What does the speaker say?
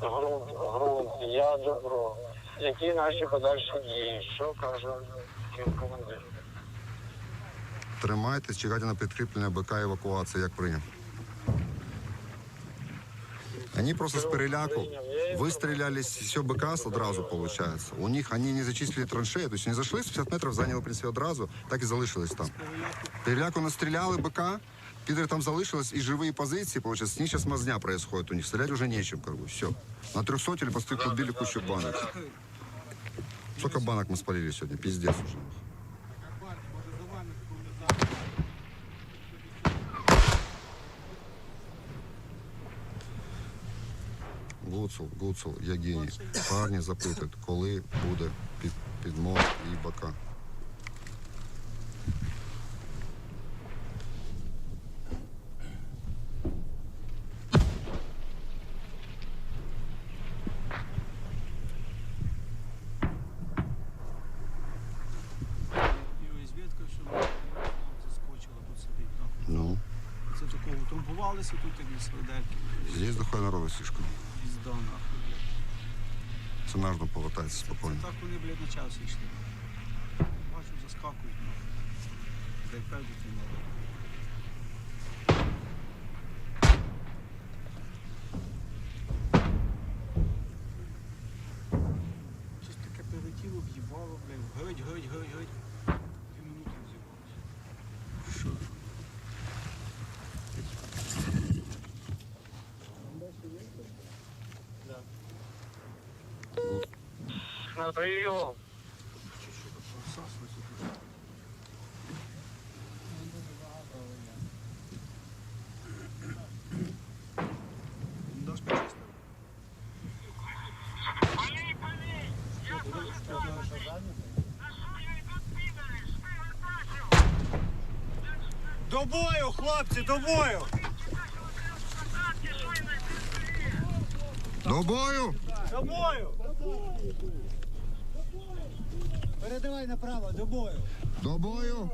грунт, я добро. Які наші подальші дії? Що каже командир? Тримайтесь, чекайте на підкріплення БК евакуації, як прийняв. Они просто с переляку выстрелялись все БК одразу, получается. У них они не зачислили траншеї, то есть они зайшли з 50 метрів, зайняли, в принципі, одразу, так і залишились там. Переляку настріляли БК, підери там залишились, і живі позиції, получается, с них сейчас мазня происходит у них, стрелять уже нечем, как бы, все. На 300 или просто убили кучу банок. Сколько банок мы спалили сегодня, пиздец уже. Гуцул, Гуцул, Ягині. Парні запитують, коли буде під, підмог і бока. І ось ветка, що нам заскочила, тут сидить. там. Ну, Це такого тут, від Сладельки. здесь доходить народу слишком. Пізда нахуй. блядь. Це можна повертатися спокійно. Так вони, блядь, на час йшли. Бачу, заскакують. нахуй. Дай певду ти. Щось таке прилетіло, в'їбало, блядь. Геть, геть, геть, геть. На почистив? До бою, хлопці, до бою! До бою! До бою! Передавай направо, до бою! До бою!